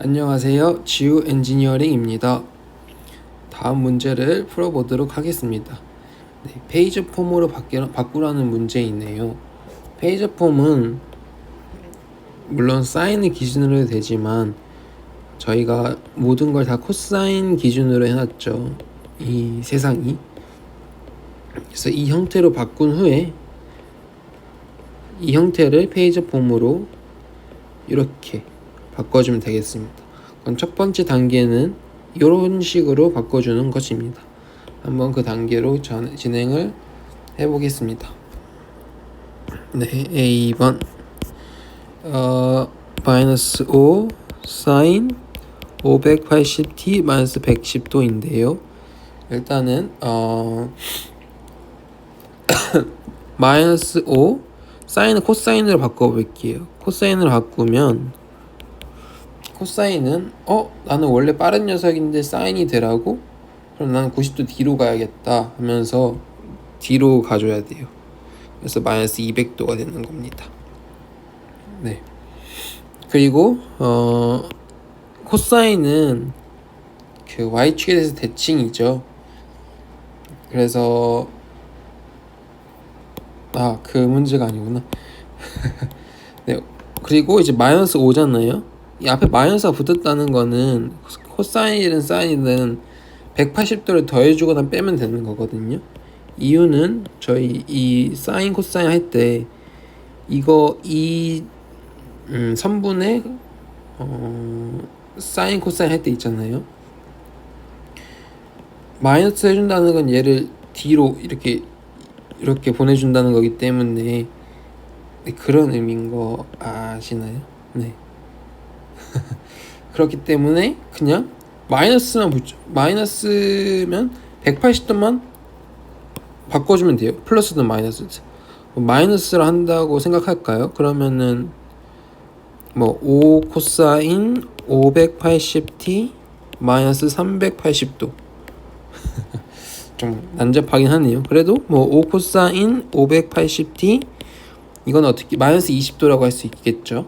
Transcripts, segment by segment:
안녕하세요. 지우 엔지니어링입니다. 다음 문제를 풀어보도록 하겠습니다. 네, 페이지 폼으로 바꾸라는 문제이네요. 페이지 폼은 물론 사인을 기준으로 되지만 저희가 모든 걸 다 코사인 기준으로 해놨죠. 이 세상이. 그래서 이 형태로 바꾼 후에 이 형태를 페이지 폼으로 이렇게 바꿔주면 되겠습니다. 그럼 첫 번째 단계는 이런 식으로 바꿔주는 것입니다. 한번 그 단계로 전, 진행을 해보겠습니다. 네, A번 어, 마이너스 5 사인 580t 마이너스 110도인데요. 일단은 어 마이너스 5 사인을 코사인으로 바꿔볼게요. 코사인으로 바꾸면 코사인은 어 나는 원래 빠른 녀석인데 사인이 되라고 그럼 나는 90도 뒤로 가야겠다 하면서 뒤로 가줘야 돼요. 그래서 마이너스 200도가 되는 겁니다. 네. 그리고 어 코사인은 그 y축에 대해서 대칭이죠. 그래서 아 그 문제가 아니구나. 네. 그리고 이제 마이너스 5잖아요. 이 앞에 마이너스가 붙었다는 거는 코사인이든 사인이든 180도를 더해주거나 빼면 되는 거거든요. 이유는 저희 이 사인 코사인 할 때 이거 이 음, 선분의 어, 사인 코사인 할 때 있잖아요. 마이너스 해준다는 건 얘를 뒤로 이렇게 이렇게 보내준다는 거기 때문에 네, 그런 의미인 거 아시나요? 네. 그렇기 때문에 그냥 마이너스만 붙죠. 마이너스면 180도만 바꿔주면 돼요. 플러스든 마이너스든. 뭐 마이너스를 한다고 생각할까요? 그러면은 뭐 5 코사인 580t 마이너스 380도 좀 난잡하긴 하네요. 그래도 뭐5 코사인 580t 이건 어떻게 마이너스 20도라고 할 수 있겠죠.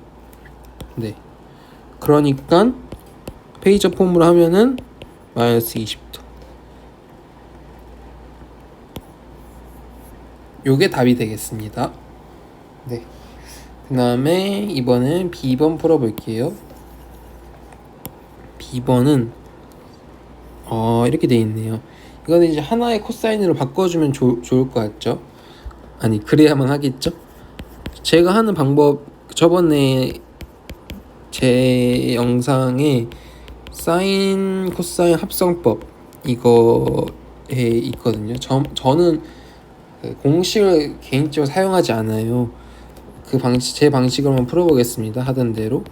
네. 그러니까 페이저 폼으로 하면은 마이너스 20도. 요게 답이 되겠습니다. 네. 그 다음에 이번엔 B번 풀어볼게요. B번은 어 이렇게 돼 있네요. 이거는 이제 하나의 코사인으로 바꿔주면 조, 좋을 것 같죠? 아니 그래야만 하겠죠? 제가 하는 방법 저번에 제 영상에 사인 코사인 합성법 이거에 있거든요. 저, 저는 그 공식을 개인적으로 사용하지 않아요. 그 방식 제 방식으로 한번 풀어보겠습니다. 하던 대로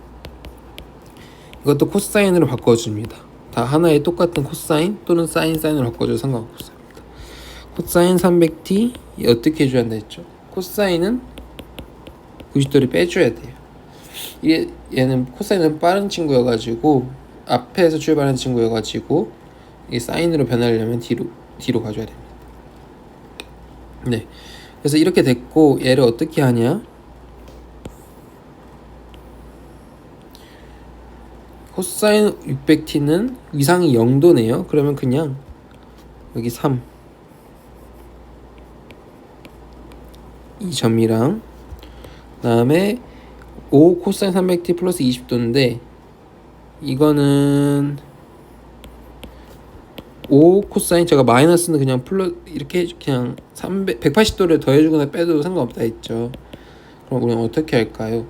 이것도 코사인으로 바꿔줍니다. 다 하나의 똑같은 코사인 또는 사인 사인으로 바꿔줘도 상관없습니다. 코사인 300t 어떻게 해줘야 한다 했죠? 코사인은 90도를 빼줘야 돼요. 이게 얘는 코사인은 빠른 친구여가지고 앞에서 출발하는 친구여가지고 이 사인으로 변하려면 뒤로 뒤로 가줘야 됩니다. 네, 그래서 이렇게 됐고 얘를 어떻게 하냐? 코사인 600t는 위상이 0도네요. 그러면 그냥 여기 3 이 점이랑 그다음에 5 코사인 300t 플러스 20도인데 이거는 5 코사인 제가 마이너스는 그냥 플러 이렇게 그냥 300 180도를 더해주거나 빼도 상관없다 했죠. 그럼 우리는 어떻게 할까요?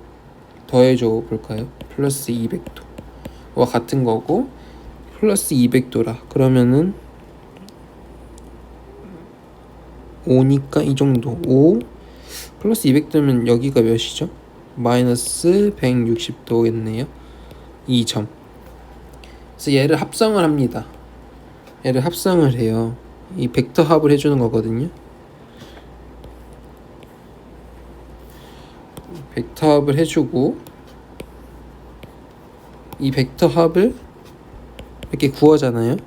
더해줘 볼까요? 플러스 200도와 같은 거고 플러스 200도라 그러면은 5니까 이 정도 5 플러스 200도면 여기가 몇이죠? 마이너스 160도겠네요. 2점. 그래서 얘를 합성을 합니다. 얘를 합성을 해요. 이 벡터 합을 해주는 거거든요. 벡터 합을 해주고 이 벡터 합을 이렇게 구하잖아요.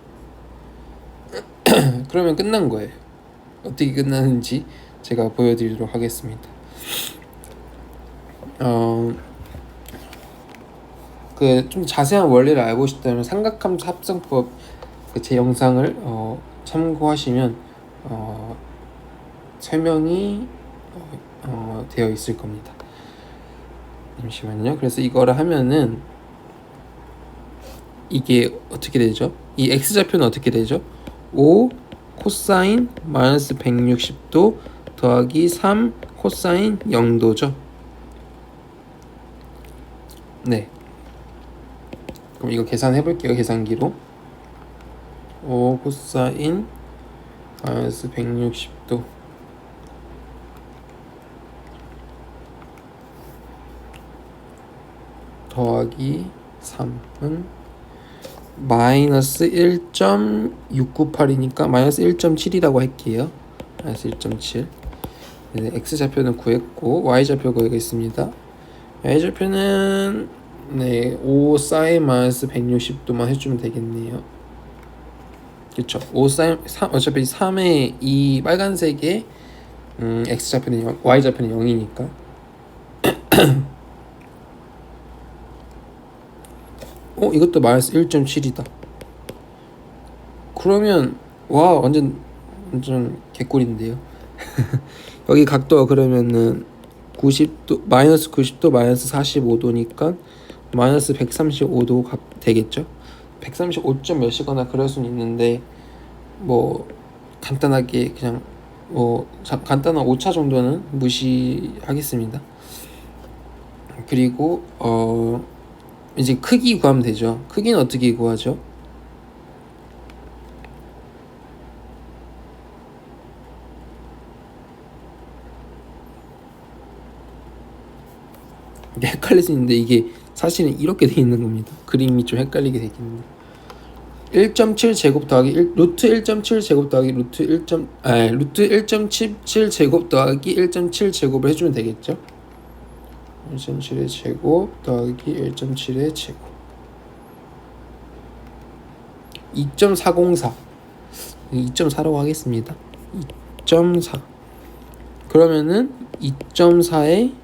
그러면 끝난 거예요. 어떻게 끝나는지 제가 보여드리도록 하겠습니다. 어, 그그좀 자세한 원리를 알고 싶다면 삼각함수 합성법 그제 영상을 어, 참고하시면 어, 설명이 어, 어, 되어 있을 겁니다. 잠시만요. 그래서 이거를 하면은 이게 어떻게 되죠? 이 x 좌표는 어떻게 되죠? 5 코사인 마이너스 160도 더하기 3 코사인 0도죠. 네. 그럼 이거 계산해 볼게요. 계산기로. 5 코사인 마이너스 160도 더하기 3은 마이너스 1.698이니까 마이너스 1.7이라고 할게요. 마이너스 1.7 네, x 좌표는 구했고 y 좌표 구하겠습니다. Y 좌표는 네, 5 사인 마이너스 160도만 해주면 되겠네요. 그렇죠. 5 사인 3, 어차피 3의 이 빨간색의 음, x 좌표는 0, y 좌표는 0이니까 어 이것도 마이너스 1.7이다. 그러면 와 완전 완전 개꿀인데요. 여기 각도가 그러면은 90도 마이너스 90도 마이너스 45도니까 마이너스 135도 가, 되겠죠. 135점 몇이거나 그럴 수는 있는데 뭐 간단하게 그냥 뭐 자, 간단한 오차 정도는 무시하겠습니다. 그리고 어 이제 크기 구하면 되죠. 크기는 어떻게 구하죠? 헷갈릴 수 있는데 이게 사실은 이렇게 돼 있는 겁니다. 그림이 좀 헷갈리게 돼 있는데 1.7 제곱 더하기 1, 루트 1.7 제곱 더하기 루트 1. 아 루트 1.77 제곱 더하기 1.7 제곱을 해주면 되겠죠? 1.7의 제곱 더하기 1.7의 제곱 2.404 2.4라고 하겠습니다 2.4 그러면은 2.4에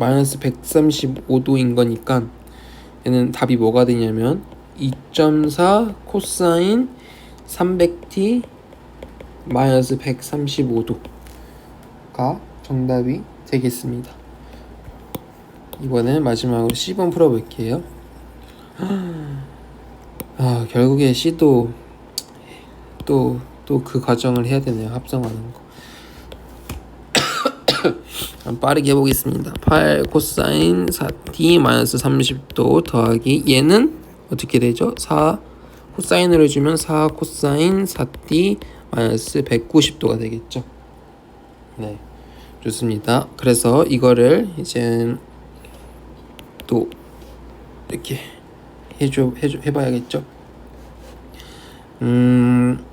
마이너스 135도인 거니까 얘는 답이 뭐가 되냐면 2.4 코사인 300t 마이너스 135도가 정답이 되겠습니다. 이번엔 마지막으로 C번 풀어볼게요. 아 결국에 C도 또 또 그 과정을 해야 되네요. 합성하는 거. 빠르게 해보겠습니다. 8 코사인 4t 마이너스 30도 더하기 얘는 어떻게 되죠? 4 코사인을 해주면 4 코사인 4t 마이너스 190도가 되겠죠. 네. 좋습니다. 그래서 이거를 이제 또 이렇게 해줘 해줘 해봐야겠죠. 음,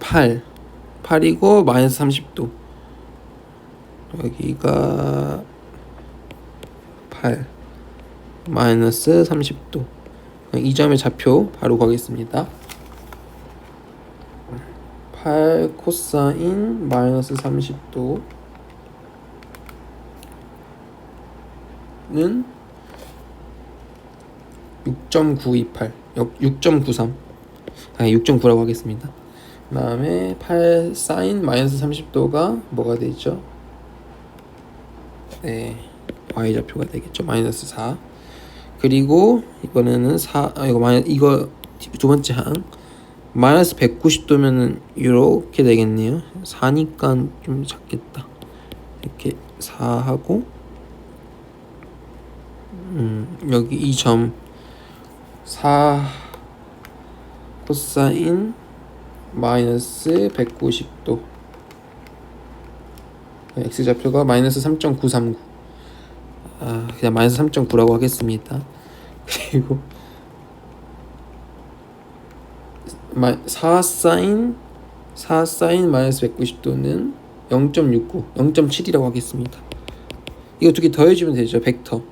8 8이고 마이너스 30도 여기가 8 마이너스 30도. 이 점의 좌표 바로 가겠습니다. 8 코사인 마이너스 30도 는 6.928 6.93 아니 6.9라고 하겠습니다. 그 다음에 8 사인 마이너스 30도가 뭐가 되죠 네 y좌표가 되겠죠. 마이너스 4 그리고 이번에는 4 아, 이거 마이 이거 두 번째 항. 마이너스 190도면은 이렇게 되겠네요. 4니까 좀 작겠다. 이렇게 4하고 음, 여기 이 점. 4 코사인 마이너스 190도 x좌표가 마이너스 3.939 아, 그냥 마이너스 3.9라고 하겠습니다. 그리고 4 사인 4 사인 마이너스 190도는 0.69 0.7이라고 하겠습니다. 이거 두 개 더해주면 되죠 벡터.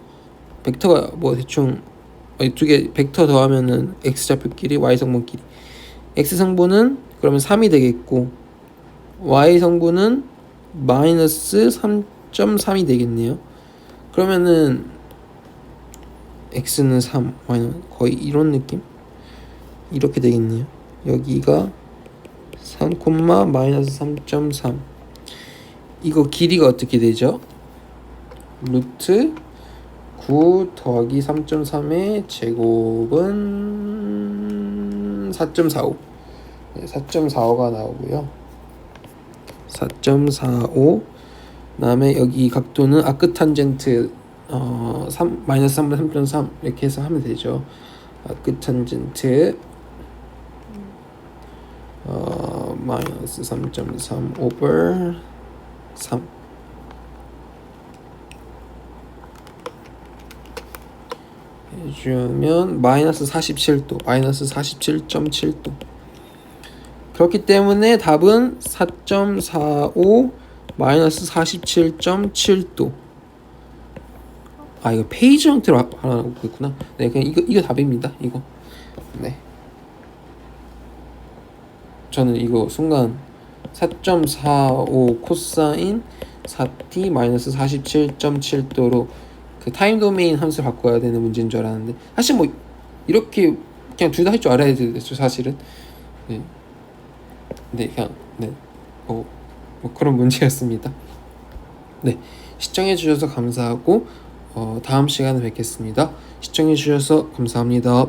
벡터가 뭐 대충 두 개 벡터 더하면은 x 좌표끼리 y 성분끼리. X 성분은 그러면 3이 되겠고 y 성분은 마이너스 3.3이 되겠네요. 그러면은 x는 3 y는 거의 이런 느낌? 이렇게 되겠네요. 여기가 3 콤마 마이너스 3.3 이거 길이가 어떻게 되죠? 루트 9 더하기 3.3의 제곱은 4.45 네, 4.45가 나오고요 4.45 그다음에 여기 각도는 아크 탄젠트 어, 3, 마이너스 3분의 3.3 이렇게 해서 하면 되죠. 아크 탄젠트 어, 마이너스 3.3 오버 3 해주면 마이너스 47도 마이너스 47.7도 그렇기 때문에 답은 4.45 마이너스 47.7도. 아 이거 페이지 형태로 하- 하라고 했구나. 네 그냥 이거 이거 답입니다 이거. 네. 저는 이거 순간 4.45 코사인 4t 마이너스 47.7도로 그 타임 도메인 함수 바꿔야 되는 문제인 줄 알았는데 사실 뭐 이렇게 그냥 둘 다 할 줄 알아야 되죠 사실은. 네, 네 그냥 네 뭐 뭐 그런 문제였습니다. 네 시청해 주셔서 감사하고 어, 다음 시간에 뵙겠습니다. 시청해 주셔서 감사합니다.